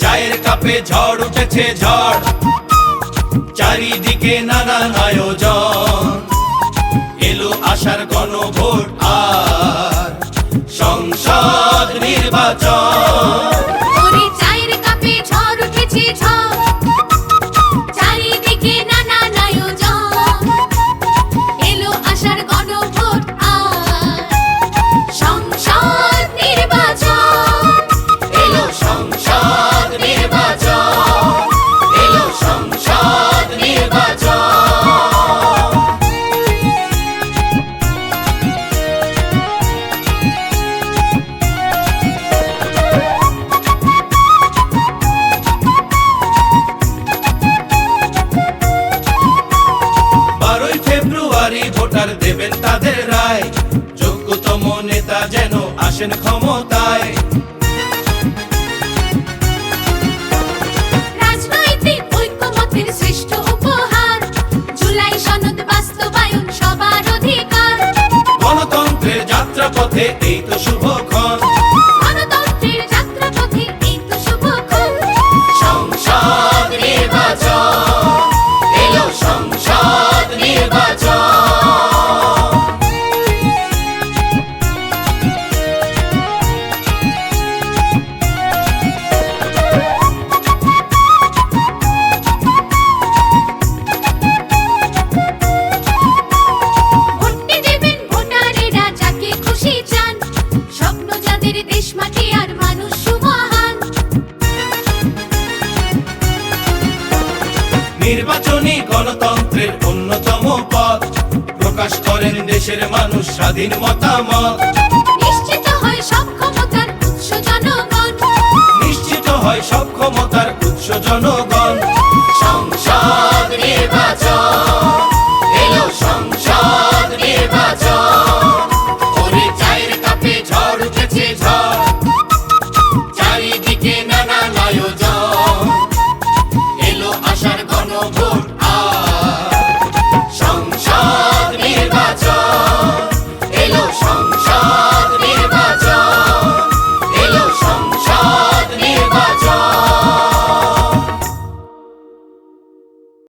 চায়ের কাপে ঝড় উঠেছে ঝড়। চারিদিকে নানা আয়োজন। এলো আসার গণভোট আর সংসদ নির্বাচন। ভোটার দেবেন তাদের রায়। যোগ্যতম নেতা যেন আসেন ক্ষমতায়। নির্বাচনী গণতন্ত্রের অন্যতম পথ। প্রকাশ করেন দেশের মানুষ স্বাধীন মতামত। নিশ্চিত হয় সব ক্ষমতার উৎস জনগণ। নিশ্চিত হয় সব ক্ষমতার উৎস জনগণ।